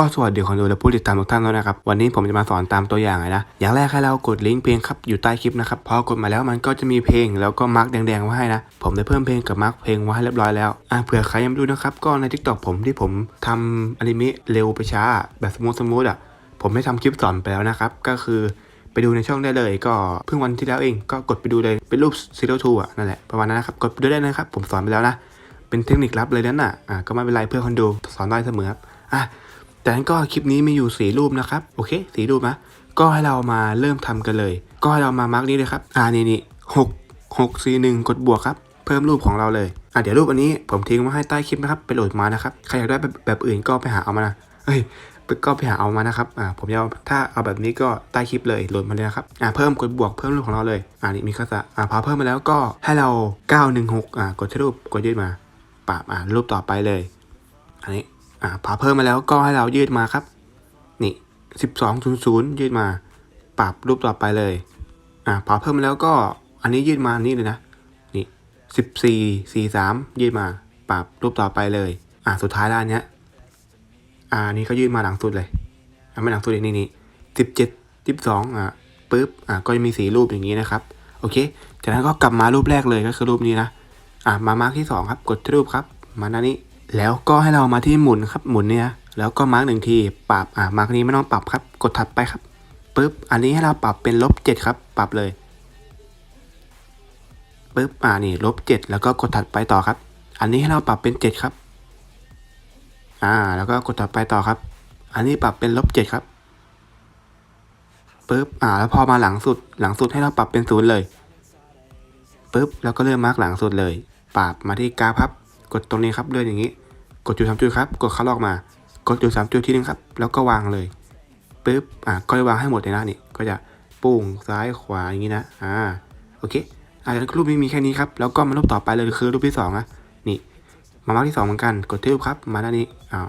ก็สวัสดีคนดูและผู้ติดตามทุกท่านด้วยนะครับ วันนี้ผมจะมาสอนตามตัวอย่างนะ อย่างแรกให้เรากดลิงก์เพลงครับอยู่ใต้คลิปนะครับ พอกดมาแล้วมันก็จะมีเพลงแล้วก็มาร์กแดงๆไว้ให้นะ ผมได้เพิ่มเพลงกับมาร์กเพลงไว้ให้เรียบร้อยแล้ว อะเผื่อใครยังไม่รู้นะครับ ก็ใน TikTok ผมที่ผมทำอนิเมะเร็วไปช้าแบบสมูทสมูทอะ ผมได้ทำคลิปสอนไปแล้วนะครับ ก็คือไปดูในช่องได้เลย ก็เพิ่งวันที่แล้วเอง ก็กดไปดูเลย เป็นรูปซีโร่ทูอะนั่นแหละประมาณนั้นนะครับ กดไปดูได้นะครับ ผมสอนไปแล้วนะ เป็นเทคนิคลับเลยนั่นน่ะ อะก็ไม่เป็นไรเพื่อคนดูสอนได้เสมอครับ อะ แต่นั้นก็คลิปนี้มีอยู่สีรูปนะครับ โอเคสีรูปนะ ก็ให้เรามาเริ่มทำกันเลย ก็ให้เรามามาร์กนี้เลยครับ อ่านี่นี่หกหกสี่หนึ่งกดบวกครับ เพิ่มรูปของเราเลย อะเดี๋ยวรูปอันนี้ผมทิ้งไว้ให้ใต้คลิปนะครับ ไปโหลดมานะครับ ใครอยากได้แบบแบบอื่นก็ไปหาเอามานะเอ้ยก็ไปหาเอามานะครับ อ่า ผมจะถ้าเอาแบบนี้ก็ใต้คลิปเลยโหลดมาเลยนะครับ อ่า เพิ่มกดบวกเพิ่มรูปของเราเลย อ่า นี่มีค่าสะอ่า พอเพิ่มมาแล้วก็ให้เรา 916 อ่า กดที่รูป กดยืดมาปรับอ่า รูปต่อไปเลย อันนี้ อ่าพอเพิ่มมาแล้วก็ให้เรายืดมาครับ นี่สิบสองศูนย์ศูนย์ยืดมา ปรับรูปต่อไปเลยอ่าพอเพิ่มมาแล้วก็อันนี้ยืดมานี่เลยนะ นี่สิบสี่สี่สามยืดมา ปรับรูปต่อไปเลย อ่าสุดท้ายแล้วอันเนี้ยอ่านี้ก็ยืดมาหลังสุดเลยอ่าไม่หลังสุดเลยนี่นี่สิบเจ็ดสิบสองอ่าปึ๊บอ่าก็จะมีสีรูปอย่างนี้นะครับโอเค จากนั้นก็กลับมารูปแรกเลยก็คือรูปนี้นะ อ่ามามาร์กที่สองครับ กดที่รูปครับ มาหน้านี้ แล้วก็ให้เรามาที่หมุนครับหมุนเนี่ยแล้วก็มาร์กหนึ่งทีปรับอ่ามาร์กนี้ไม่ต้องปรับครับ กดถัดไปครับปึ๊บอันนี้ให้เราปรับเป็นลบเจ็ดครับ ปรับเลยปึ๊บอ่านี่ลบเจ็ดแล้วก็กดถัดไปต่อครับ อันนี้ให้เราปรับเป็นเจ็ดครับอ่าแล้วก็กดถัดไปต่อครับ อันนี้ปรับเป็นลบเจ็ดครับปึ๊บอ่าแล้วพอมาหลังสุดหลังสุดให้เราปรับเป็นศูนย์เลยปึ๊บแล้วก็เลื่อนมาร์กหลังสุดเลย ปรับมาที่กราฟครับ กดตรงนี้ครับเลื่อนอย่างนี้ กดจุดสามจุดครับ กดเข้าลอกมา กดจุดสามจุดที่หนึงครับ แล้วก็วางเลยปึ๊บอะก็วางให้หมดเลยนะนี่ก็จะปุ้งซ้ายขวาอย่างนี้นะอ่าโอเคอ่าจากนั้นรูปนี้มีแค่นี้ครับแล้วก็มารูปต่อไปเลยคือรูปที่สองนะนี่มามาร์กที่สองเหมือนกัน กดที่รูปครับมาด้านนี้อ้าว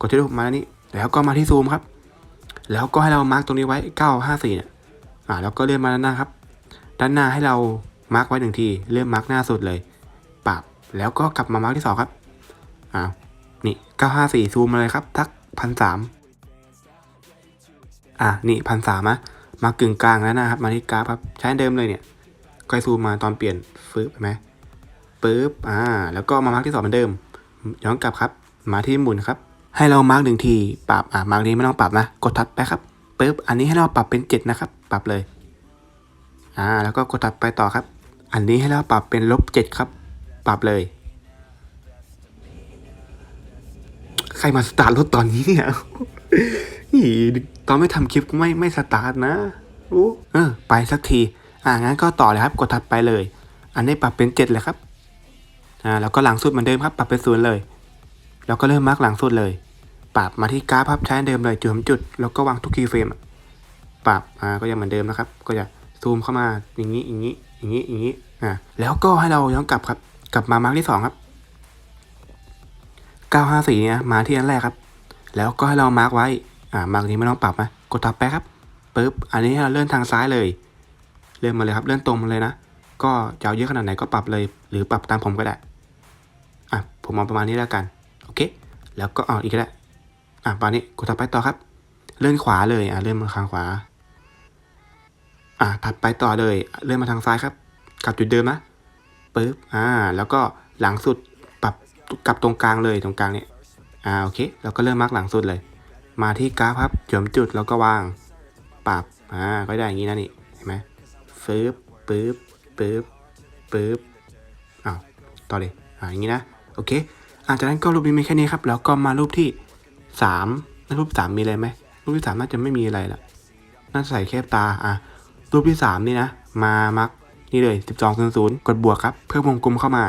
กดที่รูปมาด้านนี้ แล้วก็มาที่ซูมครับ แล้วก็ให้เรามาร์กตรงนี้ไว้เก้าห้าสี่เนี่ยอ่าแล้วก็เลื่อนมาด้านหน้าครับ ด้านหน้าให้เรามาร์กไว้หนึ่งทีเลื่อนมาร์กหน้าสุดเลย แล้วก็กลับมามาร์กที่สองครับอ้าวนี่เก้าห้าสี่ซูมมาเลยครับทักพันสามอะนี่พันสามะมากึ่งกลางแล้วนะครับ มาที่กราฟครับใช้เดิมเลยเนี่ยก็ซูมมาตอนเปลี่ยนฟื้บเห็นไหมปึ๊บอ่า แล้วก็มามาร์กที่สองเหมือนเดิม ย้อนกลับครับ มาที่หมุนครับ ให้เรามาร์กหนึ่งทีปรับอะมาร์กนี้ไม่ต้องปรับนะ กดทัดไปครับปึ๊บอันนี้ให้เราปรับเป็นเจ็ดนะครับ ปรับเลย อ่า แล้วก็กดถัดไปต่อครับ อันนี้ให้เราปรับเป็นลบเจ็ดครับ ปรับเลย ใครมาสตาร์ทรถตอนนี้เนี่ยนี่ตอนไม่ทำคลิปไม่ไม่สตาร์ทนะอู้เออ ไปสักที อ่างั้นก็ต่อเลยครับ กดถัดไปเลย อันนี้ปรับเป็นเจ็ดเลยครับ อ่า แล้วก็หลังสุดเหมือนเดิมครับ ปรับเป็นศูนย์เลย แล้วก็เริ่มมาร์กหลังสุดเลย ปรับมาที่กราฟครับใช้เดิมเลยจุดจุด แล้วก็วางทุกคีย์เฟรม ปรับ อ่า ก็ยังเหมือนเดิมนะครับ ก็จะซูมเข้ามาอย่างนี้ อย่างนี้ อย่างนี้ อย่างนี้ อ่า แล้วก็ให้เราย้อนกลับครับ กลับมามาร์กที่สองครับ 954เนี่ยมาที่อันแรกครับ แล้วก็ให้เรามาร์กไว้ อ่า มาร์กนี้ไม่ต้องปรับนะ กดทับไปครับปึ๊บ อันนี้ให้เราเลื่อนทางซ้ายเลย เลื่อนมาเลยครับ เลื่อนตรงมาเลยนะ ก็จะเอาเยอะขนาดไหนก็ปรับเลย หรือปรับตามผมก็ได้ อะ ผมเอาประมาณนี้แล้วกัน โอเค แล้วก็เอาอีกก็ได้ อะประมาณนี้ กดทับไปต่อครับ เลื่อนขวาเลย อะ เลื่อนมาทางขวา อะ ถัดไปต่อเลย เลื่อนมาทางซ้ายครับ กลับจุดเดิมนะ ปึ๊บอ่าแล้วก็หลังสุดปรับกลับตรงกลางเลยตรงกลางเนี่ยอ่าโอเคแล้วก็เริ่มมาร์กหลังสุดเลย มาที่กราฟครับจุดจุดแล้วก็วางปรับอ่าก็ได้อย่างนี้นะนี่เห็นไหมฟืบปึ๊บปึ๊บปึ๊บอ้าวต่อเลยอ่าอย่างนี้นะโอเคอาจากนั้นก็รูปนี้มีแค่นี้ครับแล้วก็มารูปที่สามรูปสามมีอะไรไหมรูปที่สามน่าจะไม่มีอะไรละน่าใส่แค่ตาอะรูปที่สามนี่นะมามาร์ก นี่เลยสิบสองศูนย์ศูนย์กดบวกครับ เพิ่มวงกลมเข้ามา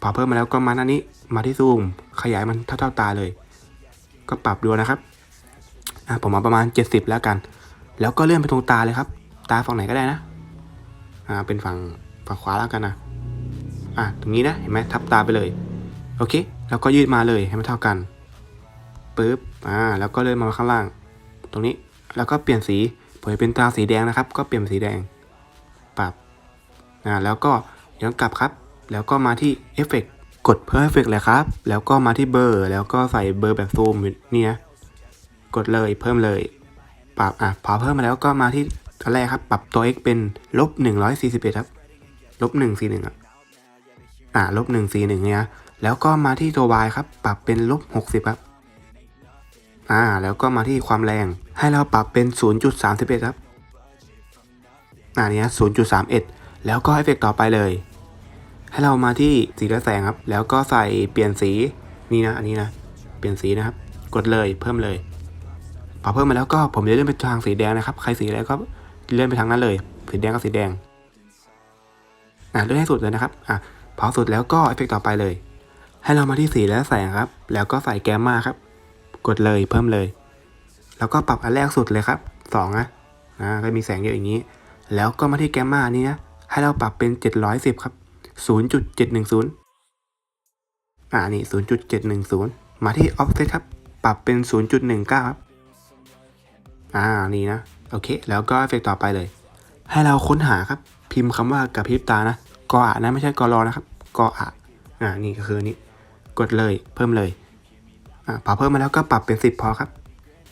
พอเพิ่มมาแล้วก็มาหน้านี้ มาที่ซูม ขยายมันเท่าๆตาเลย ก็ปรับดูนะครับ อะผมเอาประมาณ 70 แล้วกัน แล้วก็เลื่อนไปตรงตาเลยครับ ตาฝั่งไหนก็ได้นะ อ่า เป็นฝั่งฝั่งขวาแล้วกันนะ อะ ตรงนี้นะ เห็นไหมทับตาไปเลย โอเค แล้วก็ยืดมาเลยให้มันเท่ากันปึ๊บ อ่า แล้วก็เลื่อนมาข้างล่าง ตรงนี้ แล้วก็เปลี่ยนสีผมจะเป็นตาสีแดงนะครับ ก็เปลี่ยนสีแดง นะแล้วก็ย้อนกลับครับ แล้วก็มาที่เอฟเฟกกดเพิ่มเอฟเฟกเลยครับ แล้วก็มาที่เบอร์ แล้วก็ใส่เบอร์แบบซูมนี่ยกดเลยเพิ่มเลย ปรับอะพอเพิ่มมาแล้วก็มาที่อนแรกครับ ปรับตัว x เป็นลบหนึ่งร้อยสี่สิบเอ็ดครับลบหนึ่งสี่หนึ่งอะลบหนึ่งสี่หนึ่งเนี่ยแล้วก็มาที่ตัว y ครับ ปรับเป็นลบหกสิบครับอ่าแล้วก็มาที่ความแรงให้เราปรับเป็น 0.31 ครับอ่าเนี้ย0.31 แล้วก็เอฟเฟกต์ต่อไปเลย ให้เรามาที่สีและแสงครับ แล้วก็ใส่เปลี่ยนสีนี่นะ อันนี้นะ เปลี่ยนสีนะครับ กดเลยเพิ่มเลย พอเพิ่มมาแล้วก็ผมจะเลื่อนไปทางสีแดงนะครับ ใครสีอะไรก็เลื่อนไปทางนั้นเลย สีแดงก็สีแดง อะเลื่อนให้สุดเลยนะครับ อะพอสุดแล้วก็เอฟเฟกต์ต่อไปเลย ให้เรามาที่สีและแสงครับ แล้วก็ใส่แกมมาครับ กดเลยเพิ่มเลย แล้วก็ปรับอันแรกสุดเลยครับสองนะ อ่าก็มีแสงเยอะอย่างนี้ แล้วก็มาที่แกมมานี้นะ ให้เราปรับเป็น 710 ครับ 0.710 อ่านี่ 0.710 มาที่ offset ครับ ปรับเป็น 0.19 ครับ อ่า นี่นะ โอเค แล้วก็เอฟเฟกต์ต่อไปเลย ให้เราค้นหาครับ พิมพ์คำว่ากระพริบตานะ กออะนะไม่ใช่กอรอนะครับ กออะอ่า นี่ก็คือนี่กดเลย เพิ่มเลย อ่า พอเพิ่มมาแล้วก็ปรับเป็น 10 พอครับ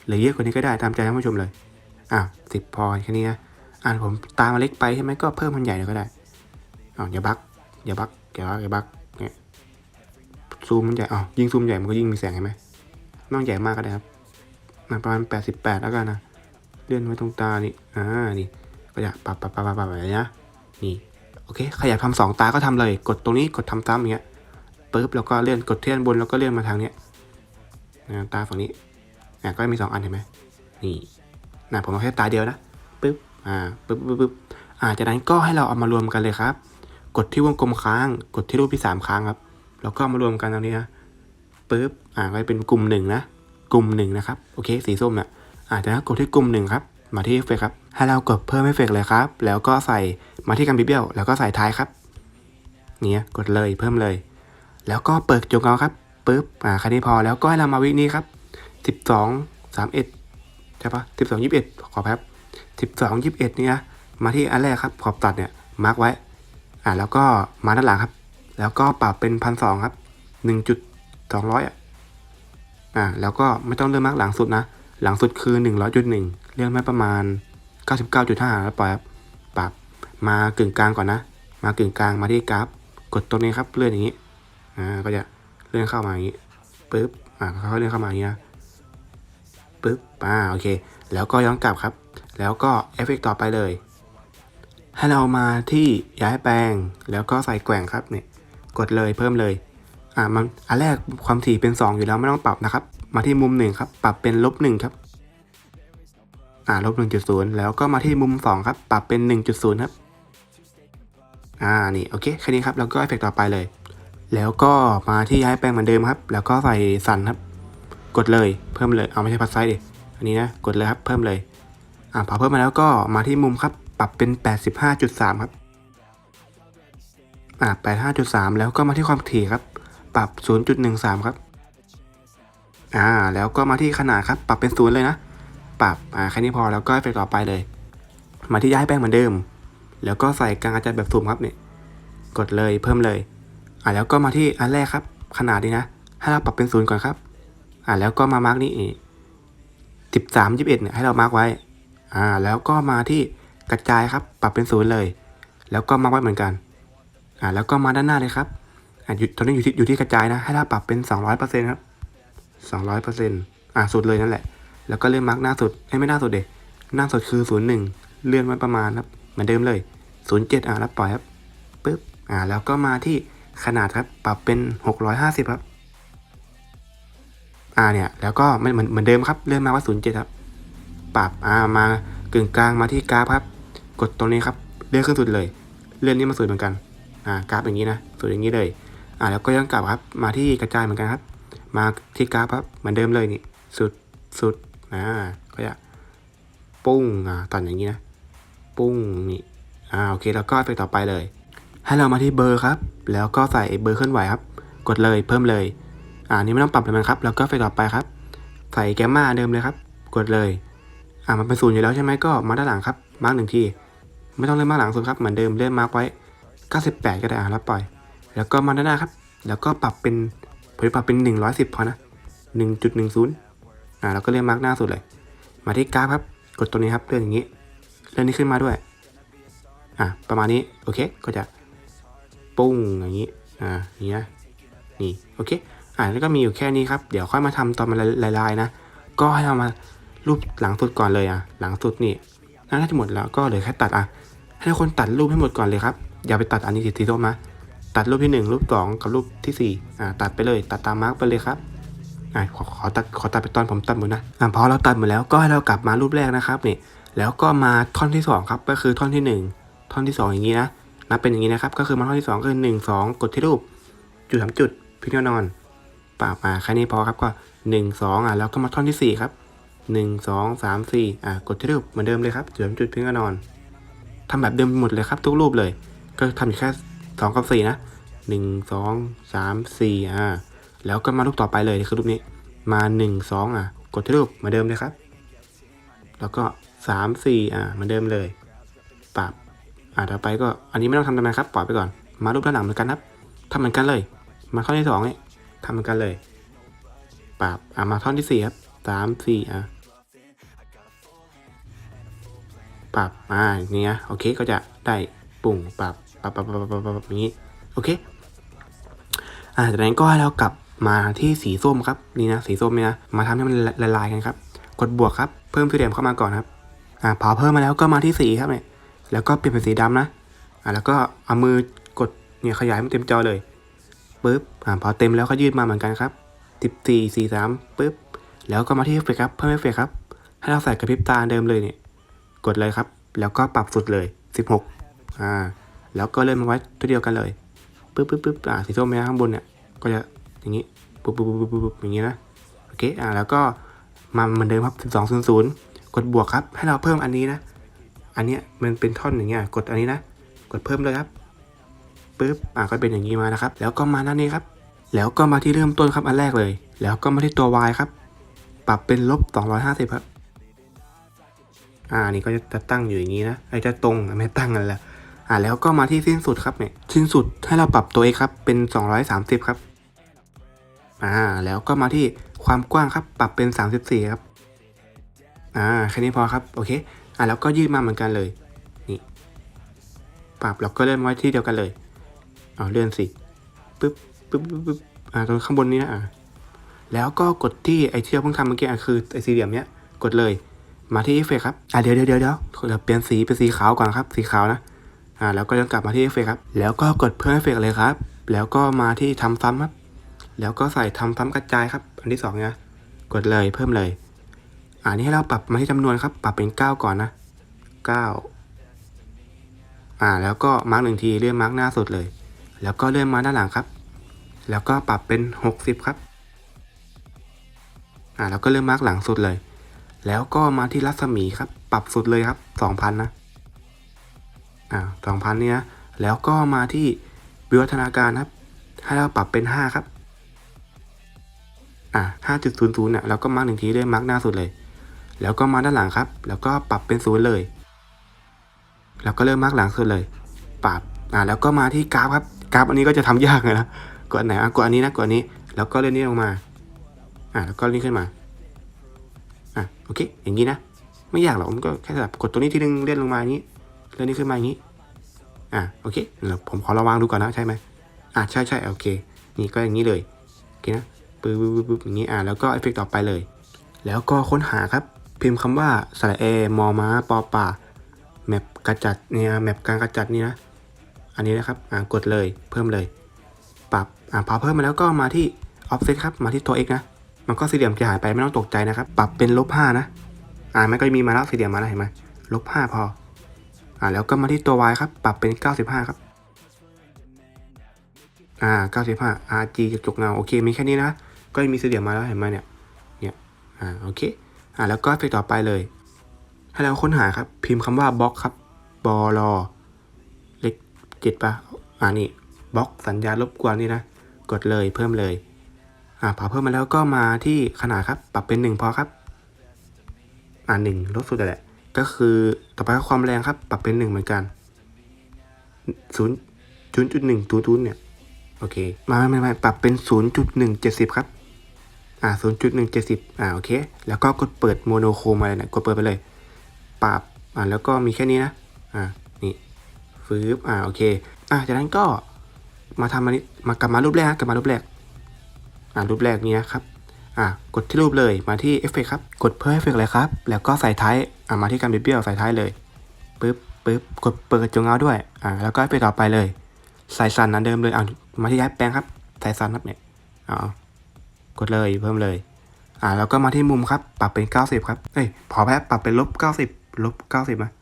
หรือเยอะกว่านี้ก็ได้ตามใจท่านผู้ชมเลย อ่า10 พอแค่นี้นะ อ่านผมตามาเล็กไปใช่ไหมก็เพิ่มมันใหญ่เลยก็ได้อ๋ออย่าบักอย่าบักอย่าบักอย่าบักเนี่ยซูมมันใหญ่อ๋อยิ่งซูมใหญ่มันก็ยิ่งมีแสงเห็นไหมไม่ต้องใหญ่มากก็ได้ครับประมาณแปดสิบแปดแล้วกันนะเลื่อนไว้ตรงตานี่อ่านี่ก็อยากปรับปรับปรับปรับแบบนี้นะนี่โอเคใครอยากทำสองตาก็ทำเลย กดตรงนี้กดทำซ้ำอย่างเงี้ยปึ๊บแล้วก็เลื่อนกดเทียนบนแล้วก็เลื่อนมาทางเนี้ยตาฝั่งนี้อะก็มีสองอันเห็นไหมนี่นะผมเอาแค่ตาเดียวนะ อ่าปึ๊บปึ๊บปึ๊บอ่าจากนั้นก็ให้เราเอามารวมกันเลยครับ กดที่วงกลมค้าง กดที่รูปที่สามค้างครับ แล้วก็ามารวมกันตรงนี้นะปึ๊บอ่าก็เป็นกลุ่มหนึ่งนะกลุ่มหนึ่งนะครับโอเค สีส้มเนี่ยอ่าจากนั้นกดที่กลุ่มหนึ่งครับมาที่เอฟเฟกครับให้เรากดเพิ่มเอฟเฟกเลยครับ แล้วก็ใส่มาที่การบิเบี้ยวแล้วก็ใส่ท้ายครับเนี่ยกดเลยเพิ่มเลย แล้วก็เปิดจงเอาครับปึ๊บอ่าแค่นี้พอแล้วก็ให้เรามาวินี้ครับสิบสองสามเอ็ดใช่ปะสิบสองยี่สิบเอ็ดขอแป๊บ สิบสองยี่สิบเอ็ดนี่นะมาที่อันแรกครับขอบตัดเนี่ยมาร์กไว้อ่าแล้วก็มาด้านหลังครับ แล้วก็ปรับเป็นพันสองครับหนึ่งจุดสองร้อยอ่าแล้วก็ไม่ต้องเลื่อนมาร์กหลังสุดนะ หลังสุดคือหนึ่งร้อยจุดหนึ่งเลื่อนมาประมาณเก้าสิบเก้าจุดห้าแล้วปล่อยครับปรับมากึ่งกลางก่อนนะ มากึ่งกลางมาที่กราฟ กดตรงนี้ครับเลื่อนอย่างนี้อ่าก็จะเลื่อนเข้ามาอย่างนี้ปึ๊บอ่าค่อยๆเลื่อนเข้ามาอย่างนี้ปึ๊บอ่าโอเค แล้วก็ย้อนกลับครับ แล้วก็เอฟเฟกต์ต่อไปเลย ให้เรามาที่ย้ายแปลง แล้วก็ใส่แกว่งครับเนี่ยกดเลยเพิ่มเลย อ่ามันอันแรกความถี่เป็น 2 อยู่แล้วไม่ต้องปรับนะครับ มาที่มุม1ครับ ปรับเป็นลบหนึ่งครับอ่าลบหนึ่งจุดศูนย์แล้วก็มาที่มุม 2 ครับ ปรับเป็น 1.0 ครับ อ่า นี่ โอเค แค่นี้ครับ แล้วก็เอฟเฟกต์ต่อไปเลย แล้วก็มาที่ย้ายแปลงเหมือนเดิมครับ แล้วก็ใส่สันครับ กดเลย เพิ่มเลย เอาไม่ใช่พัดไซด์ดิ อันนี้นะ กดเลยครับ เพิ่มเลย อ่าพอเพิ่มมาแล้วก็มาที่มุมครับ ปรับเป็น 85.3 ครับอ่า85.3 แล้วก็มาที่ความถี่ครับ ปรับ 0.13 ครับอ่าแล้วก็มาที่ขนาดครับ ปรับเป็นศูนย์เลยนะ ปรับอ่าแค่นี้พอแล้วก็เอฟเฟกต์ต่อไปเลย มาที่ย้ายแป้งเหมือนเดิม แล้วก็ใส่กลางอาจารย์แบบซูมครับเนี่ยกดเลยเพิ่มเลยอ่าแล้วก็มาที่อันแรกครับ ขนาดนี้นะ ให้เราปรับเป็นศูนย์ก่อนครับ อ่าแล้วก็มามาร์กนี่สิบสามยี่สิบเอ็ดเนี่ยให้เรามาร์กไว้ อ่าแล้วก็มาที่กระจายครับปรับเป็นศูนย์เลย แล้วก็มาไว้เหมือนกันอ่าแล้วก็มาด้านหน้าเลยครับอ่าอยู่ตอนนี้อยู่ที่อยู่ที่กระจายนะ ให้เราปรับเป็นสองร้อยเปอร์เซ็นต์ครับสองร้อยเปอร์เซ็นต์อ่าสุดเลยนั่นแหละ แล้วก็เลื่อนมาร์กหน้าสุดให้ไม่หน้าสุดเด็หน้าสุดคือศูนย์หนึ่งเลื่อนไว้ประมาณครับเหมือนเดิมเลยศูนย์เจ็ดอ่าแล้วปล่อยครับปึ๊บอ่าแล้วก็มาที่ขนาดครับปรับเป็นหกร้อยห้าสิบครับอ่าเนี่ยแล้วก็ไม่เหมือนเหมือนเดิมครับเลื่อนมาว่าศูนย์เจ็ดครับ ปรับอ่ามากึ่งกลางมาที่กราฟครับ กดตรงนี้ครับเลื่อนขึ้นสุดเลย เลื่อนนี้มาสุดเหมือนกันอ่ากราฟอย่างนี้นะสุดอย่างนี้เลยอ่าแล้วก็ย้อนกลับครับมาที่กระจายเหมือนกันครับ มาที่กราฟครับเหมือนเดิมเลยนี่สุดสุดอ่าก็จะปุ้งอ่าตอนอย่างนี้นะปุ้งนี่อ่าโอเคแล้วก็ไปต่อไปเลย ให้เรามาที่เบอร์ครับ แล้วก็ใส่เบอร์เคลื่อนไหวครับ กดเลยเพิ่มเลยอ่านี่ไม่ต้องปรับเลยมันครับ แล้วก็ไปต่อไปครับ ใส่แกมมาเดิมเลยครับ กดเลย อ่ามันเป็นศูนย์อยู่แล้วใช่ไหมก็มาด้านหลังครับ มาร์กหนึ่งที ไม่ต้องเลื่อนมาหลังสุดครับ เหมือนเดิมเลื่อนมาร์กไว้ 98 ก็ได้อ่าแล้วปล่อย แล้วก็มาด้านหน้าครับ แล้วก็ปรับเป็นผมจะปรับเป็น 110 พอนะ 1.10 อ่าเราก็เลื่อนมาร์กหน้าสุดเลย มาที่กราฟครับ กดตัวนี้ครับเลื่อนอย่างนี้เลื่อนนี้ขึ้นมาด้วย อะประมาณนี้ โอเค ก็จะปุ้งอย่างนี้ อ่าอย่างนี้นะนี่ โอเค อ่าแล้วก็มีอยู่แค่นี้ครับ เดี๋ยวค่อยมาทำตอนมันลลายๆนะ ก็ให้เรามา รูปหลังสุดก่อนเลยอะ หลังสุดนี่น่าจะหมดแล้วก็เหลือแค่ตัดอะ ให้ทุกคนตัดรูปให้หมดก่อนเลยครับ อย่าไปตัดอันนี้สีส้มนะตัดรูปที่หนึ่งรูปสองกับรูปที่สี่อ่า ตัดไปเลย ตัดตามมาร์กไปเลยครับอ่าขอขอตัดขอตัดไปตอนผมตัดหมดนะอ่าพอเราตัดหมดแล้วก็ให้เรากลับมารูปแรกนะครับนี่ แล้วก็มาท่อนที่สองครับ ก็คือท่อนที่หนึ่งท่อนที่สองอย่างนี้นะ นับเป็นอย่างนี้นะครับ ก็คือมาท่อนที่สองก็คือหนึ่งสองกดที่รูป จุดสามจุดพิงแน่นอนปาบมาแค่นี้พอครับก็หนึ่งสองอะแล้วก็มาท่อนที่สี่ครับ หนึ่งสองสามสี่อะกดที่รูปเหมือนเดิมเลยครับจุดจุดพิงแน่นอนทำแบบเดิมหมดเลยครับ ทุกรูปเลย ก็ทำอยู่แค่สองกับสี่นะหนึ่งสองสามสี่อะแล้วก็มารูปต่อไปเลยคือรูปนี้มาหนึ่งสองอะกดที่รูปเหมือนเดิมเลยครับ แล้วก็สามสี่อะเหมือนเดิมเลยปรับอะต่อไปก็อันนี้ไม่ต้องทำทำไมครับปล่อยไปก่อน มารูปด้านหลังเหมือนกันครับทำเหมือนกันเลย มาท่อที่สองเนี่ยทำเหมือนกันเลยปรับอะมาท่อนที่สี่ครับ สามสี่อะ ปรับอ่าอย่างเงี้ยโอเคก็จะได้ปุ่งปรับปรับปรับปรับปรับปรับอย่างงี้โอเคอ่าจากนั้นก็ให้เรากลับมาที่สีส้มครับนี่นะสีส้มเนี่ยนะมาทำให้มันละลายกันครับ กดบวกครับเพิ่มสีแดงเข้ามาก่อนครับอ่าพอเพิ่มมาแล้วก็มาที่สีครับเนี่ยแล้วก็เปลี่ยนเป็นสีดำนะอ่าแล้วก็เอามือกดเนี่ยขยายให้มันเต็มจอเลยปุ๊บอ่าพอเต็มแล้วก็ยืดมาเหมือนกันครับสิบสี่สี่สามปุ๊บ แล้วก็มาที่เอฟเฟกครับเพิ่มเอฟเฟกครับ ให้เราใส่กระพริบตาเดิมเลยเนี่ย กดเลยครับ แล้วก็ปรับสุดเลยสิบหกอ่า แล้วก็เลื่อนมาไว้ตัวเดียวกันเลยปุ๊บปุ๊บปุ๊บอ่า สีส้มไหมข้างบนเนี่ย ก็จะอย่างนี้ปุ๊บปุ๊บปุ๊บปุ๊บอย่างนี้นะ โอเค อ่า แล้วก็มาเหมือนเดิมครับสิบสองศูนย์ศูนย์กดบวกครับ ให้เราเพิ่มอันนี้นะ อันเนี้ยมันเป็นท่อนอย่างเงี้ย กดอันนี้นะ กดเพิ่มเลยครับปุ๊บ อ่า ก็เป็นอย่างนี้มานะครับ แล้วก็มาหน้านี้ครับ แล้วก็มาที่เริ่มต้นครับอันแรกเลย แล้วก็มาที่ตัว y ครับ รับเป็นลบ 250ครับอ่านี่ก็จะตั้งอยู่อย่างนี้นะไอ้จะตรงไม่ตั้งกันแล้วอ่าแล้วก็มาที่สิ้นสุดครับเนี่ยสิ้นสุดให้เราปรับตัว x ครับเป็น 230 ครับอ่าแล้วก็มาที่ความกว้างครับปรับเป็น 34 ครับอ่าแค่นี้พอครับโอเคอ่าแล้วก็ยืดมาเหมือนกันเลยนี่ปรับแล้วก็เลื่อนไว้ที่เดียวกันเลยเอาเลื่อนสิปึ๊บปึ๊บปึ๊บปึ๊บอ่าตรงข้างบนนี้นะอ่า แล้วก็กดที่ไอที่เราเพิ่งทำเมื่อกี้คือไอสี่เหลี่ยมเนี้ยกดเลย มาที่เอฟเฟกครับอ่าเดี๋ยวเดี๋ยวเดี๋ยวเดี๋ยวเปลี่ยนสีเป็นสีขาวก่อนครับ สีขาวนะอ่าแล้วก็ยังกลับมาที่เอฟเฟกครับ แล้วก็กดเพิ่มเอฟเฟกเลยครับ แล้วก็มาที่ทำซ้ำครับ แล้วก็ใส่ทำซ้ำกระจายครับ อันที่สองนะกดเลยเพิ่มเลย อ่านี่ให้เราปรับมาที่จำนวนครับ ปรับเป็นเก้าก่อนนะเก้าอ่าแล้วก็มาร์กหนึ่งทีเลื่อนมาร์กหน้าสุดเลย แล้วก็เลื่อนมาด้านหลังครับ แล้วก็ปรับเป็นหกสิบครับ อ่าแล้วก็เลื่อนมาร์กหลังสุดเลย แล้วก็มาที่รัศมีครับ ปรับสุดเลยครับสองพันนะอ่าสองพันนี่นะแล้วก็มาที่วิวัฒนาการครับ ให้เราปรับเป็นห้าครับอ่าห้าจุดศูนย์ศูนย์เนี่ยเราก็มาร์กหนึ่งทีด้วยมาร์กหน้าสุดเลย แล้วก็มาด้านหลังครับ แล้วก็ปรับเป็นศูนย์เลย แล้วก็เริ่มมาร์กหลังสุดเลย ปรับอ่าแล้วก็มาที่กราฟครับกราฟอันนี้ก็จะทำยากเลยนะกดอันไหนอะกดอันนี้นะกดอันนี้ แล้วก็เลื่อนนี้ลงมา อ่าแล้วก็เลื่ขึ้นมาอะโอเค อย่างนี้นะ ไม่ยากหรอกมันก็แค่แบบกดตัวนี้ทีนึงเลื่อนลงมาอย่างนี้เลื่อนนี้ขึ้นมาอย่างนี้อะโอเคเดี๋ยวผมขอระวังดูก่อนนะใช่ไหมอะใช่ใช่โอเค นี่ก็อย่างนี้เลยโอเคนะปึ๊บปึ๊บปึ๊บอย่างนี้อะแล้วก็เอฟเฟกต์ต่อไปเลย แล้วก็ค้นหาครับ พิมพ์คำว่าสระเอมอม้าปอป่าแมปกระจัดเนี่ยแมปการกระจัดนี่นะอันนี้นะครับอ่ากดเลยเพิ่มเลย ปรับอ่าพอเพิ่มมาแล้วก็มาที่ offset ครับมาที่ตัว x นะ มันก็สี่เหลี่ยมจะหายไปไม่ต้องตกใจนะครับ ปรับเป็นลบห้านะ อ่ามันก็มีมาแล้วสี่เหลี่ยมมาแล้วเห็นไหมลบห้าพอ อ่าแล้วก็มาที่ตัว y ครับ ปรับเป็นเก้าสิบห้าครับ อ่าเก้าสิบห้า rg กระจกเงาโอเคมีแค่นี้นะ ก็มีสี่เหลี่ยมมาแล้วเห็นไหมเนี่ย เนี่ย อ่าโอเค อ่าแล้วก็ไปต่อไปเลย ให้เราค้นหาครับ พิมพ์คำว่าบล็อกครับบอลอเลขเจ็ดปะอ่านี่บล็อกสัญญาณรบกวนนี่นะ กดเลยเพิ่มเลย อ่าพอเพิ่มมาแล้วก็มาที่ขนาดครับ ปรับเป็นหนึ่งพอครับ อ่าหนึ่งลดสุดแหละ ก็คือต่อไปก็ความแรงครับ ปรับเป็นหนึ่งเหมือนกันศูนย์จุดหนึ่งตูนเนี่ย โอเค มาไม่ไม่ไม่ปรับเป็นศูนย์จุดหนึ่งเจ็ดสิบครับ อ่าศูนย์จุดหนึ่งเจ็ดสิบอ่า โอเค แล้วก็กดเปิดโมโนโครมอะไรเนี่ยกดเปิดไปเลย ปรับ อ่า แล้วก็มีแค่นี้นะ อ่า นี่ฟืบอ่า โอเค อ่าจากนั้นก็มาทำอันนี้มากลับมารูปแรกนะกลับมารูปแรก อ่ารูปแรกนี้นะครับอ่ากดที่รูปเลยมาที่เอฟเฟกครับกดเพิ่มเอฟเฟกเลยครับ แล้วก็ใส่ท้ายอ่ามาที่การเบี้ยวใส่ท้ายเลยปึ๊บปึ๊บกดเปิดจงเงาด้วยอ่าแล้วก็เอฟเฟกต่อไปเลยใส่สันนั้นเดิมเลยอ่ามาที่ย้ายแปลงครับใส่สันครับเนี่ยเอากดเลยเพิ่มเลยอ่าแล้วก็มาที่มุมครับปรับเป็น 90 ครับเอ้ยพอแป๊บปรับเป็นลบ90ลบ90นะ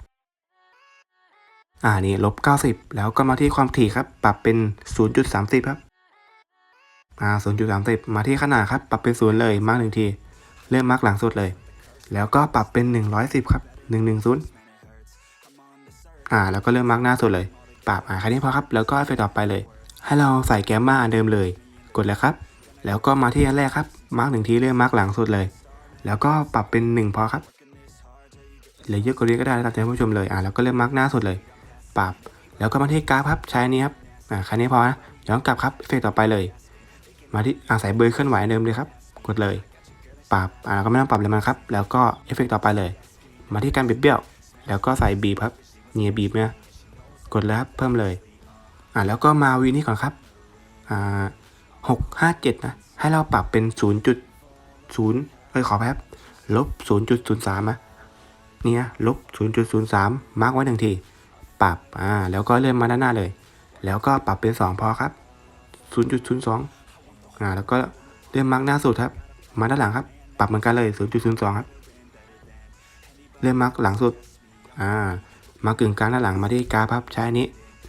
อ่านี่ลบ90 แล้วก็มาที่ความถี่ครับ ปรับเป็น 0.30 ครับ อ่า0.30 มาที่ขนาดครับ ปรับเป็นศูนย์เลย มากหนึ่งที เริ่มมากหลังสุดเลย แล้วก็ปรับเป็น 110 ครับ 110 อ่า แล้วก็เริ่มมากหน้าสุดเลย ปรับอ่าแค่นี้พอครับ แล้วก็เอฟเฟกต์ต่อไปเลย ให้เราใส่แกมมาอันเดิมเลย กดเลยครับ แล้วก็มาที่อันแรกครับ มาร์กหนึ่งทีเลื่อนมาร์กหลังสุดเลย แล้วก็ปรับเป็นหนึ่งพอครับหรือเยอะกว่านี้ก็ได้ตามใจผู้ชมเลย อ่าแล้วก็เลื่อนมาร์กหน้าสุดเลย ปรับ แล้วก็มาที่กราฟครับ ใช้อนนี้ครับ อ่าแค่นี้พอนะ ย้อนกลับครับเอฟเฟกต์ต่อไปเลย มาที่อาศัยเบอร์เคลื่อนไหวเดิมเลยครับ กดเลย ปรับอ่าก็ไม่ต้องปรับเลยมันครับ แล้วก็เอฟเฟกต์ต่อไปเลย มาที่การเบียดเบี้ยว แล้วก็ใส่บีบครับเนี่ยบีบเนี่ยกดเลยครับ เพิ่มเลย อ่าแล้วก็มาวีนี่ก่อนครับ อ่าหกห้าเจ็ดนะ ให้เราปรับเป็นศูนย์จุดศูนย์เอ้ยขอแป๊บลบศูนย์จุดศูนย์สามะเนี่ยลบศูนย์จุดศูนย์สามมาร์กไว้หนึ่งที ปรับ อ่า แล้วก็เลื่อนมาด้านหน้าเลย แล้วก็ปรับเป็นสองพอครับศูนย์จุดศูนย์สอง อ่าแล้วก็เลื่อนมาร์กหน้าสุดครับ มาด้านหลังครับ ปรับเหมือนกันเลยศูนย์จุดศูนย์สองครับ เลื่อนมาร์กหลังสุด อ่า มากึ่งกลางด้านหลังมาที่กราฟครับ ใช้อันนี้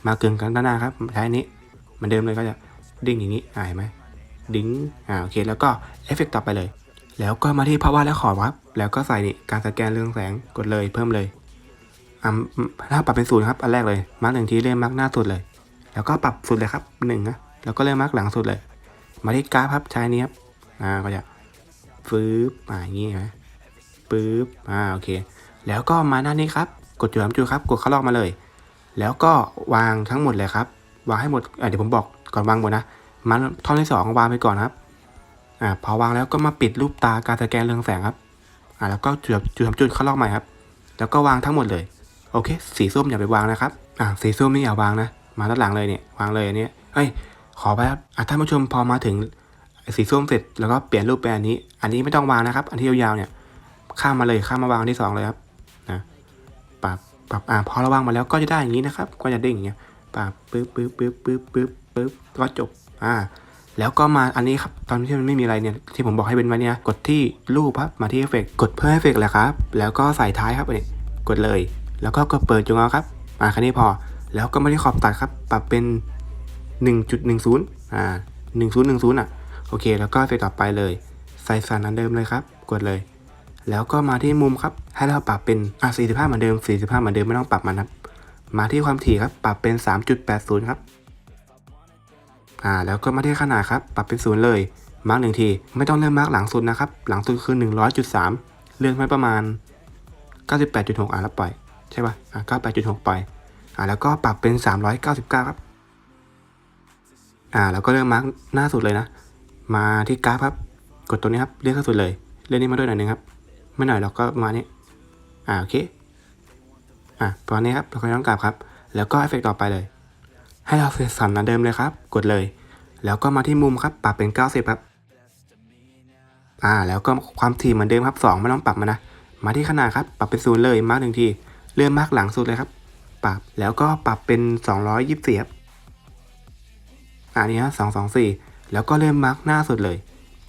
มากึ่งกลางด้านหน้าครับ ใช้อันนี้ เหมือนเดิมเลยก็จะดิ้งอย่างนี้อ่าเห็นไหมดิ้ง อ่า โอเค แล้วก็เอฟเฟกต่อไปเลย แล้วก็มาที่ภาวะและขอบครับ แล้วก็ใส่นี่ การสแกนเรื่องแสง กดเลย เพิ่มเลยอ่าถ้าปรับเป็นศูนย์ครับ อันแรกเลย มาร์กหนึ่งทีเลื่อนมาร์กหน้าสุดเลย แล้วก็ปรับสุดเลยครับหนึ่งนะ แล้วก็เลื่อนมาร์กหลังสุดเลย มาที่กราฟครับใช้อันนี้ครับอ่าก็จะฟืบอ่าอย่างนี้นะปึ๊บอ่าโอเค แล้วก็มาหน้านี้ครับ กดจุดสามจุดครับ กดเข้าลอกมาเลย แล้วก็วางทั้งหมดเลยครับ วางให้หมดเดี๋ยวผมบอกก่อนวางหมดนะมันท่อนที่สองวางไปก่อนครับอ่าพอวางแล้วก็มาปิดรูปตาการสแกนเรืองแสงครับอ่าแล้วก็จุดจุดทำจุดเข้าลอกใหม่ครับ แล้วก็วางทั้งหมดเลยโอเค สีส้มอย่าไปวางนะครับอ่าสีส้มนี่อย่าวางนะ มาด้านหลังเลยเนี่ยวางเลยอันนี้เอ้ย ขอไปครับอ่าท่านผู้ชมพอมาถึงสีส้มเสร็จแล้วก็เปลี่ยนรูปเป็นอันนี้ อันนี้ไม่ต้องวางนะครับ อันที่ยาวๆเนี่ย ข้ามมาเลยข้ามมาวางอันที่สองเลยครับนะปรับปรับอ่าพอเราวางมาแล้วก็จะได้อย่างนี้นะครับ ก็จะเด้งอย่างเงี้ยปรับปึ๊บปึ๊บปึ๊บปึ๊บปึ๊บปึ๊บก็จบอ่าแล้วก็มาอันนี้ครับตอนที่มันไม่มีอะไรเนี่ยที่ผมบอกให้เป็นไว้เนี่ยกดที่รูปครับมาที่เอฟเฟกกดเพิ่มเอฟเฟกแหละครับแล้วก็ใส่ท้ายครับอันนี้กดเลย แล้วก็กดเปิดจงเอาครับอ่าแค่นี้พอ แล้วก็มาที่ขอบตัดครับ ปรับเป็น 1.10อ่า1010อะโอเค แล้วก็เฟกต่อไปเลยใส่สันอันเดิมเลยครับ กดเลย แล้วก็มาที่มุมครับให้เราปรับเป็นอะ45เหมือนเดิม 45เหมือนเดิมไม่ต้องปรับมันครับมาที่ความถี่ครับปรับเป็น 3.80 ครับอ่าแล้วก็มาที่ขนาดครับปรับเป็นศูนย์เลยมาร์กหนึ่งที ไม่ต้องเลื่อนมาร์กหลังสุดนะครับ หลังสุดคือ 100.3 เลื่อนไว้ประมาณ 98.6 อ่าแล้วปล่อย ใช่ป่ะอ่า98.6 ปล่อยอ่าแล้วก็ปรับเป็น 399 ครับ อ่าแล้วก็เลื่อมาร์กหน้าสุดเลยนะ มาที่กราฟครับ กดตัวนี้ครับเลื่อนเข้าสุดเลย เลื่อนนี้มาด้วยหน่อยนึงครับ ไม่หน่อยเราก็มาณนี้อ่าโอเค อะประมาณนี้ครับเราก็ย้อนกลับครับ แล้วก็เอฟเฟกต์ต่อไปเลย ให้เราเซตสันอันเดิมเลยครับ กดเลย แล้วก็มาที่มุมครับ ปรับเป็น 90 ครับ อ่า แล้วก็ความถี่เหมือนเดิมครับ 2 ไม่ต้องปรับมานะ มาที่ขนาดครับ ปรับเป็นศูนย์เลย มาร์กหนึ่งที เลื่อนมาร์กหลังสุดเลยครับ ปรับ แล้วก็ปรับเป็น 224ครับ อ่านี่ฮะ224แล้วก็เลื่อนมาร์กหน้าสุดเลย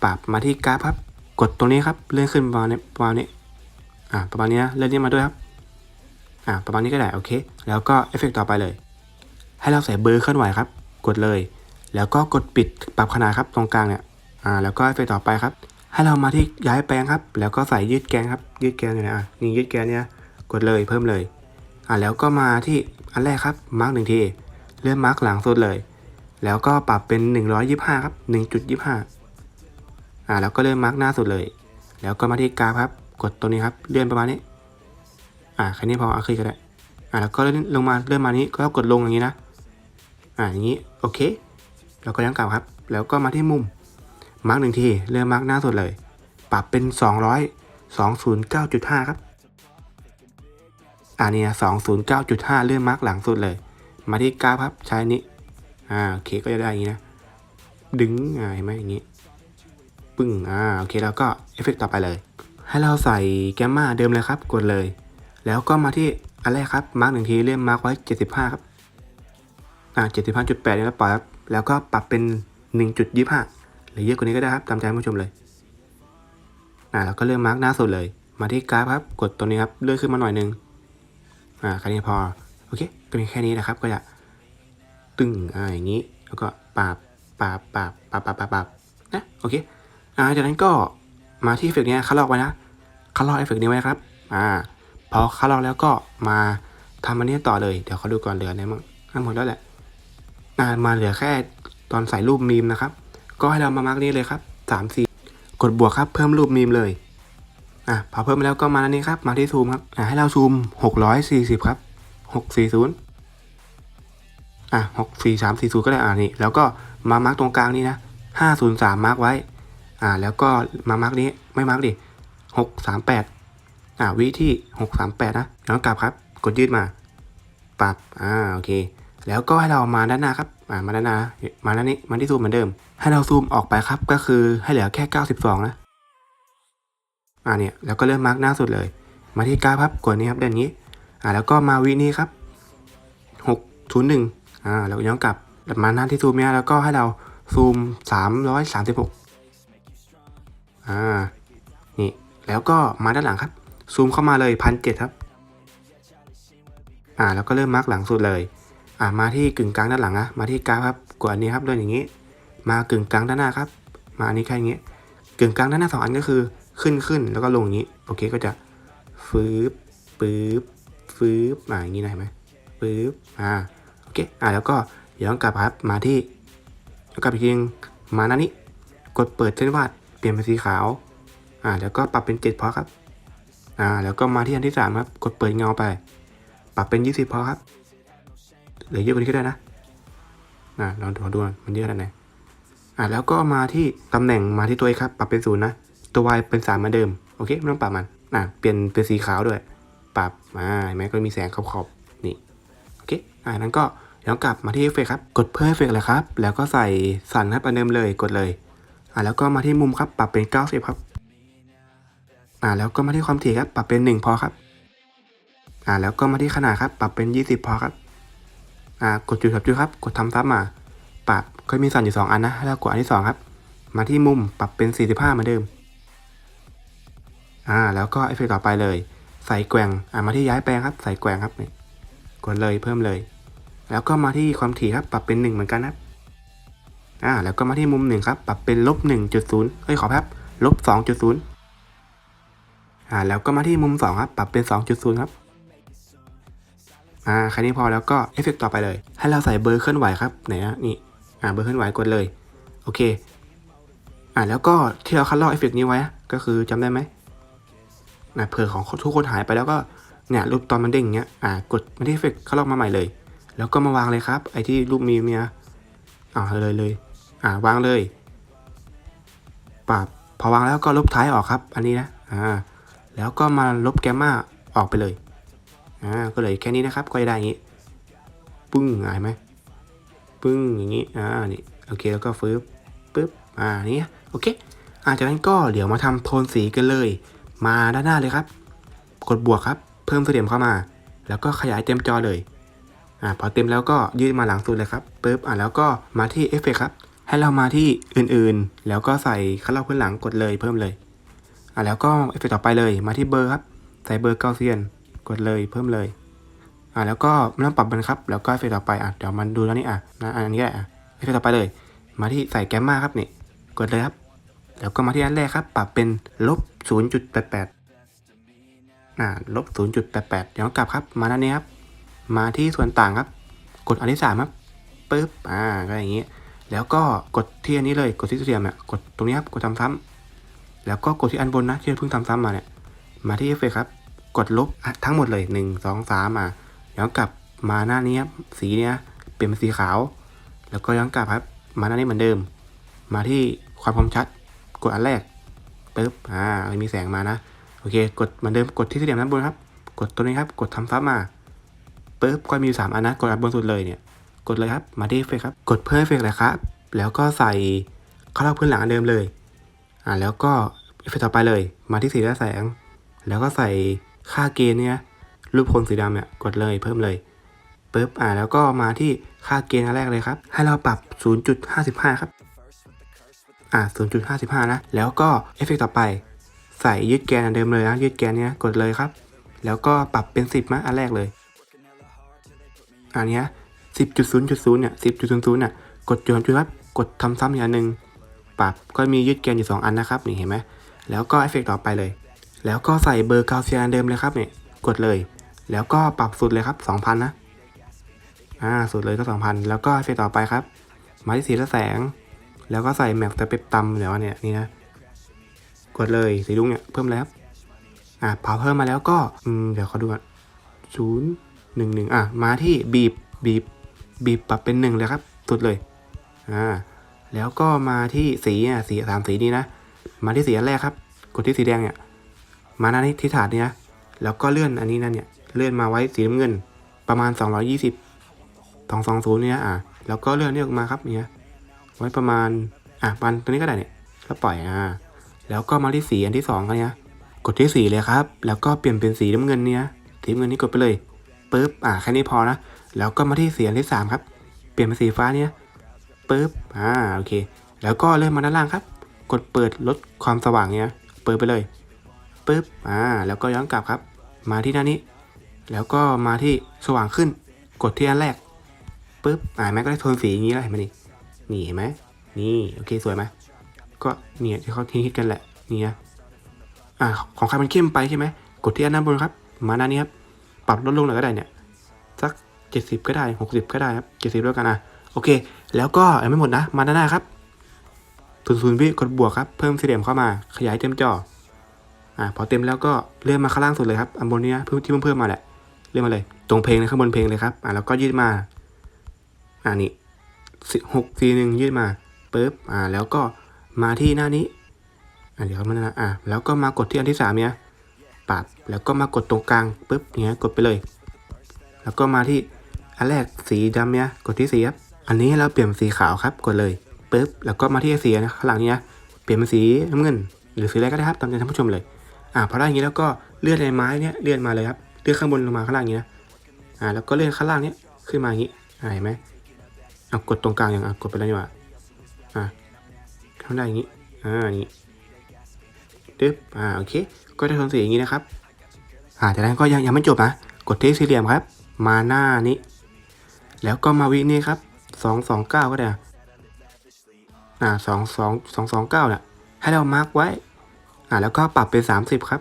ปรับมาที่กราฟครับ กดตรงนี้ครับ เลื่อนขึ้นประมาณนี้ประมาณนี้อ่าประมาณนี้นะเลื่อนนี้มาด้วยครับอ่าประมาณนี้ก็ได้โอเค แล้วก็เอฟเฟกต์ต่อไปเลย ให้เราใส่เบอร์เคลื่อนไหวครับ กดเลย แล้วก็กดปิดปรับขนาดครับตรงกลางเนี่ยอ่าแล้วก็เอฟเฟกต์ต่อไปครับ ให้เรามาที่ย้ายแปลงครับ แล้วก็ใส่ยืดแกนครับ ยืดแกนอยู่นะอะนี่ยืดแกนเนี่ยกดเลยเพิ่มเลยอ่าแล้วก็มาที่อันแรกครับมาร์กหนึ่งทีเลื่อนมาร์กหลังสุดเลย แล้วก็ปรับเป็น 125 ครับ 1.25 อ่า แล้วก็เลื่อนมาร์กหน้าสุดเลย แล้วก็มาที่กราฟครับ กดตัวนี้ครับ เลื่อนประมาณนี้ อ่า แค่นี้พอเอาขึ้นก็ได้ อ่า แล้วก็เลื่อนลงมาเลื่อนมานี้ ก็กดลงอย่างนี้นะ อ่า อย่างนี้ โอเค แล้วก็ย้อนกลับครับ แล้วก็มาที่มุม มาร์กหนึ่งทีเลื่อนมาร์กหน้าสุดเลย ปรับเป็น 200 209.5 ครับ อ่านี่นะ209.5 เลื่อนมาร์กหลังสุดเลย มาที่กราฟครับ ใช้นนี้ อ่าโอเคก็จะได้อย่างนี้นะ ดึงอ่าเห็นไหมอย่างนี้ ปึ้งอ่าโอเคแล้วก็เอฟเฟกต์ต่อไปเลย ให้เราใส่แกมมาเดิมเลยครับ กดเลย แล้วก็มาที่อันแรกครับ มาร์กหนึ่งทีเลื่อนมาร์กไว้ 75 ครับอ่า75.8นี่แล้วปล่อยครับแล้วก็ปรับเป็น1.25หรือเยอะกว่านี้ก็ได้ครับตามใจผู้ชมเลยอ่าแล้วก็เลื่อนมาร์กหน้าสุดเลย มาที่กราฟครับ กดตัวนี้ครับเลื่อนขึ้นมาหน่อยนึงอ่าแค่นี้พอ โอเค ก็มีแค่นี้นะครับ ก็จะ ตึงอ่าอย่างนี้ แล้วก็ปรับปรับปรับปรับปรับปรับปรับนะโอเคอ่าจากนั้นก็มาที่เอฟเฟกต์เนี้ยคัดลอกไว้นะคัดลอกเอฟเฟกต์นี้ไว้ครับอ่าพอคัดลอกแล้วก็มาทำอันนี้ต่อเลยเดี๋ยวเขาดูก่อนเหลืออะไรมั่งทั้งหมดแล้วแหละอ่ามาเหลือแค่ตอนใส่รูปมีมนะครับ ก็ให้เรามามาร์กนี้เลยครับสามสี่กดบวกครับเพิ่มรูปมีมเลยอะพอเพิ่มมาแล้วก็มาอันนี้ครับมาที่ซูมครับอ่าให้เราซูมหกร้อยสี่สิบครับหกสี่ศูนย์ อะหกสี่สามสี่ศูนย์ก็ได้อ่านี่แล้วก็มามาร์กตรงกลางนี่นะห้าศูนย์สามมาร์กไว้ อ่า แล้วก็มามาร์กนี้ไม่มาร์กดิหกสามแปดอ่าวิที่หกสามแปดนะย้อนกลับครับ กดยืดมาปรับอ่าโอเค แล้วก็ให้เรามาด้านหน้าครับอ่ามาด้านหน้ามาด้านนี้มาที่ซูมเหมือนเดิม ให้เราซูมออกไปครับก็คือให้เหลือแค่92นะอ่าเนี่ยแล้วก็เริ่มมาร์กหน้าสุดเลย มาที่กราฟครับกดนี้ครับเดินอย่างนี้ อ่าแล้วก็มาวินี้ครับ601 อ่าแล้วย้อนกลับมาหน้าที่ซูมเนี่ยแล้วก็ให้เราซูม 336อ่านี่แล้วก็มาด้านหลังครับ ซูมเข้ามาเลยพันเครับอ่าแล้วก็เริ่มมาร์กหลังสุดเลยอ่ามาที่กึ่งกลางด้านหลังนะมาที่กราฟครับกดอันนี้ครับเดินอย่างนี้ มากึ่งกลางด้านหน้าครับ มาอันนี้แค่อย่างนี้กึ่งกลางด้านหน้าสองอันก็คือขึ้นขึ้นแล้วก็ลงอย่างนี้โอเคก็จะฟืบปื๊บฟืบอ่าอย่างนี้นะเห็นไหมฟืบอ่า เคอ่าแล้วก็ย้อนกลับครับมาที่กลับอีกทีนึงมาหน้านี้ กดเปิดเส้นวาดเปลี่ยนเป็นสีขาวอ่าแล้วก็ปรับเป็นเจ็ดพอครับอ่าแล้วก็มาที่อันที่สามครับกดเปิดเงาไป ปรับเป็นยี่สิบพอครับเหลือเยอะกว่านี้ก็ได้นะอ่าลองดูดูมันเยอะขนาดไหนอ่าแล้วก็มาที่ตำแหน่งมาที่ตัว x ครับ ปรับเป็นศูนย์นะตัว y เป็นสามเหมือนเดิมโอเคไม่ต้องปรับมันอ่าเปลี่ยนเป็นสีขาวด้วย ปรับอ่าเห็นไหมก็มีแสงขอบๆนี่ อ่านั้นก็ย้อนกลับมาที่เอฟเฟกครับ กดเพิ่มเอฟเฟกเลยครับ แล้วก็ใส่สั่นครับอันเดิมเลย กดเลย อ่าแล้วก็มาที่มุมครับ ปรับเป็น 90 ครับ อ่าแล้วก็มาที่ความถี่ครับ ปรับเป็น 1 พอครับ อ่าแล้วก็มาที่ขนาดครับ ปรับเป็น 20 พอครับ อ่ากดจุดครับจุดครับ กดทำซับมา ปรับก็มีสั่นอยู่ 2 อันนะให้เรากดอันที่ 2 ครับ มาที่มุม ปรับเป็น 45 เหมือนเดิม อ่าแล้วก็เอฟเฟกต่อไปเลย ใส่แกว่ง อ่ามาที่ย้ายแปลงครับ ใส่แกว่งครับ กดเลยเพิ่มเลย แล้วก็มาที่ความถี่ครับปรับเป็น 1 เหมือนกันครับอ่าแล้วก็มาที่มุมหนึ่งครับปรับเป็นลบ1.0เอ้ยขอแป๊บลบ2.0อ่าแล้วก็มาที่มุม2ครับปรับเป็น 2.0 ครับอ่าแค่นี้พอแล้วก็เอฟเฟกต่อไปเลย ให้เราใส่เบอร์เคลื่อนไหวครับไหนอะนี่อ่าเบอร์เคลื่อนไหวกดเลยโอเคอ่าแล้วก็ที่เราคัดลอกเอฟเฟกนี้ไว้ก็คือจำได้ไหมนะเผื่อของทุกคนหายไปแล้วก็เนี่ยรูปตอนมันเด้งอย่างเงี้ยอ่ากดมาที่เอฟเฟกคัดลอกมาใหม่เลย แล้วก็มาวางเลยครับ ไอที่รูปมีเมียอ่าเลยเลยอ่าวางเลยปรับพอวางแล้วก็ลบท้ายออกครับ อันนี้นะอ่าแล้วก็มาลบแกมมาออกไปเลยอ่าก็เลยแค่นี้นะครับก็จะได้อย่างนี้ปึ้งหายไหมปึ้งอย่างนี้อ่านี่โอเคแล้วก็ฟืบปึ๊บอ่านี่โอเคอ่าจากนั้นก็เดี๋ยวมาทำโทนสีกันเลย มาด้านหน้าเลยครับ กดบวกครับ เพิ่มเสถียรเข้ามา แล้วก็ขยายเต็มจอเลย อ่าพอเต็มแล้วก็ยืดมาหลังสุดเลยครับปึ๊บอ่าแล้วก็มาที่เอฟเฟกครับ ให้เรามาที่อื่นๆ แล้วก็ใส่คัดลอกพื้นหลังกดเลยเพิ่มเลยอ่าแล้วก็เอฟเฟกต่อไปเลยมาที่เบอร์ครับใส่เบอร์เกาเซียนกดเลยเพิ่มเลยอ่าแล้วก็ไม่ต้องปรับมันครับ แล้วก็เอฟเฟกต่อไปอะเดี๋ยวมันดูแล้วนี่อะนะอันนี้ก็ได้อะเอฟเฟกต่อไปเลย มาที่ใส่แกมมาครับนี่กดเลยครับ แล้วก็มาที่อันแรกครับ ปรับเป็นลบ0.88อ่าลบ0.88เดี๋ยวกลับครับ มาด้านนี้ครับ มาที่ส่วนต่างครับ กดอันที่สามครับปึ๊บอ่าก็อย่างนี้แล้วก็กดที่อันนี้เลยกดที่เทียมเนี่ยกดตรงนี้ครับกดทำซ้ำแล้วก็กดที่อันบนนะที่เราเพิ่งทำซ้ำมาเนี่ยมาที่เอฟเฟกครับ กดลบทั้งหมดเลยหนึ่งสองสามอะย้อนกลับมาหน้านี้ครับสีเนี้ยเปลี่ยนเป็นสีขาว แล้วก็ย้อนกลับครับ มาหน้านี้เหมือนเดิม มาที่ความคมชัด กดอันแรกปึ๊บอ่ามีแสงมานะโอเค กดเหมือนเดิมกดที่เหลี่ยมด้านบนครับ กดตัวนี้ครับ กดทำซับมา ปึ๊บก็มีอยู่สามอันนะกดอันบนสุดเลยเนี่ย กดเลยครับ มาที่เอฟเฟกครับ กดเพิ่มเอฟเฟกเลยครับ แล้วก็ใส่เข้าเล่าพื้นหลังอันเดิมเลย อ่าแล้วก็เอฟเฟกต่อไปเลย มาที่สีและแสง แล้วก็ใส่ค่าเกณฑ์เนี่ย รูปคนสีดำเนี่ย กดเลยเพิ่มเลยปึ๊บ อ่า แล้วก็มาที่ค่าเกณฑ์อันแรกเลยครับ ให้เราปรับ 0.55 ครับ อ่า 0.55 นะ แล้วก็เอฟเฟกต่อไป ใส่ยืดแกนอันเดิมเลยนะ ยืดแกนเนี้ยกดเลยครับ แล้วก็ปรับเป็น 10มาอันแรกเลย อันนี้สิบจุดศูนย10.0.0เนี่ย10.00เนี่ยกดจุดจุดครับกดทำซ้ำอย่างหนึ่งปรับก็มียืดแกนอยู่2อันนะครับนี่เห็นไหมแล้วก็เอฟเฟกต่อไปเลย แล้วก็ใส่เบอร์กาเซียนเดิมเลยครับเนี่ยกดเลย แล้วก็ปรับสุดเลยครับ2,000นนะอ่าสุดเลยก็2,000แล้วก็เอฟเฟกต่อไปครับ มาที่สีละแสง แล้วก็ใส่แม็กสเปปตัมเดี๋ยวเนี่ยนี่นะกดเลยสีลุงเนี่ยเพิ่มแล้วอ่าพอเพิ่มมาแล้วก็อืมเดี๋ยวเขาดูก่อนศูนย์ หนึ่งหนึ่งอะมาที่บีบบีบบีบปรับเป็นหนึ่งเลยครับสุดเลยอ่าแล้วก็มาที่สีอะสีสามสีนี้นะ มาที่สีอันแรกครับ กดที่สีแดงเนี่ยมาหน้าที่ที่ถาดเนี่ยนะแล้วก็เลื่อนอันนี้นั่นเนี่ยเลื่อนมาไว้สีน้ำเงินประมาณ 220 220เนี่ยอะแล้วก็เลื่อนนี่ออกมาครับเนี่ยไว้ประมาณอะปันตัวนี้ก็ได้เนี่ยแล้วปล่อยอ่าแล้วก็มาที่สีอันที่สองกันเนี่ยกดที่สีเลยครับ แล้วก็เปลี่ยนเป็นสีน้ำเงินเนี่ยสีน้ำเงินนี้กดไปเลย ปึ๊บอ่าแค่นี้พอนะ แล้วก็มาที่สีอันที่สามครับ เปลี่ยนเป็นสีฟ้าเนี่ยปึ๊บอ่าโอเค แล้วก็เลื่อนมาด้านล่างครับ กดเปิดลดความสว่างเนี่ยเปิดไปเลยปึ๊บอ่าแล้วก็ย้อนกลับครับ มาที่หน้านี้ แล้วก็มาที่สว่างขึ้น กดที่อันแรกปึ๊บอ่าแม่ก็ได้โทนสีอย่างนี้แล้วเห็นไหมนี่นี่เห็นไหมนี่โอเคสวยไหมก็เนี่ยที่เขาฮิตกันแหละนี่นะอ่าของใครมันเข้มไปใช่ไหมกดที่อันด้านบนครับ มาหน้านี้ครับ ปรับลดลงหน่อยก็ได้เนี่ย สักเจ็ดสิบก็ได้หกสิบก็ได้ครับเจ็ดสิบแล้วกันอะโอเค แล้วก็ยังไม่หมดนะ มาด้านหน้าครับศูนย์ศูนย์วิกดบวกครับ เพิ่มสี่เหลี่ยมเข้ามา ขยายเต็มจอ อ่า พอเต็มแล้วก็เลื่อนมาข้างล่างสุดเลยครับ อันบนนี้เพิ่มที่เพิ่มเพิ่มมาแหละ เลื่อนมาเลย ตรงเพลงเลยข้างบนเพลงเลยครับ อ่าแล้วก็ยืดมา อ่านี่หกสี่หนึ่งยืดมาปึ๊บ อ่า แล้วก็มาที่หน้านี้ อ่าเดี๋ยวเขามานะ อ่าแล้วก็มากดที่อันที่สามเนี้ยปรับ แล้วก็มากดตรงกลางปึ๊บเนี้ยกดไปเลย แล้วก็มาที่อันแรกสีดำเนี้ยกดที่สีครับอันนี้เราเปลี่ยนเป็นสีขาวครับกดเลยปึ๊บแล้วก็มาที่สีนะข้างหลังเนี้ยเปลี่ยนเป็นสีน้ำเงิน หรือสีอะไรก็ได้ครับตามใจท่านผู้ชมเลยอ่าพอได้อย่างนี้แล้วก็เลื่อนในไม้เนี้ยเลื่อนมาเลยครับเลื่อนข้างบนลงมาข้างล่างนี้นะอ่าแล้วก็เลื่อนข้างล่างเนี้ยขึ้นมาอย่างนี้อ่าเห็นไหมเอากดตรงกลางอย่างอะกดไปแล้วนี่หว่าอ่าทำได้อย่างนี้อ่านี่ดึ๊บอ่าโอเค ก็ได้ทนสีอย่างนี้นะครับ อ่าจากนั้นก็ยังยังไม่จบนะกดที่สี่เหลี่ยมครับ มาหน้านี้ แล้วก็มาวินี่ครับสองสองเก้าก็ได้อ่าสองสองสองสองเก้าเนี่ยให้เรามาร์กไว้อ่าแล้วก็ปรับเป็นสามสิบครับ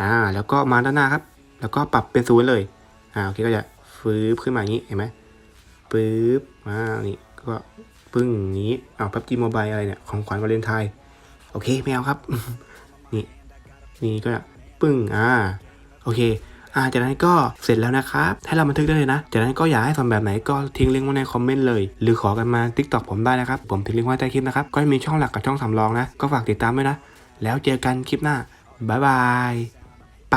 อ่าแล้วก็มาด้านหน้าครับ แล้วก็ปรับเป็นศูนย์เลยอ่าโอเคก็จะฟื้บขึ้นมาอย่างนี้เห็นไหมปึ๊บอ่านี่ก็ปึ้งอย่างนี้อ้าวพับจีโมบายอะไรเนี่ยของขวัญวาเลนไทน์โอเคไม่เอาครับ นี่นี่ก็ ปึ้งอ่าโอเคอ่าจากนั้นก็เสร็จแล้วนะครับให้เราบันทึกได้เลยนะ จากนั้นก็อยากให้ทำแบบไหนก็ทิ้งลิงก์ไว้ในคอมเมนต์เลย หรือขอกันมา t ิ k t o k ผมได้นะครับ ผมทิ้งลิงก์ไว้ใต้คลิปนะครับ ก็จะมีช่องหลักกับช่องสำรองนะ ก็ฝากติดตามด้วยนะ แล้วเจอกันคลิปหน้า บ๊ายบาย ไป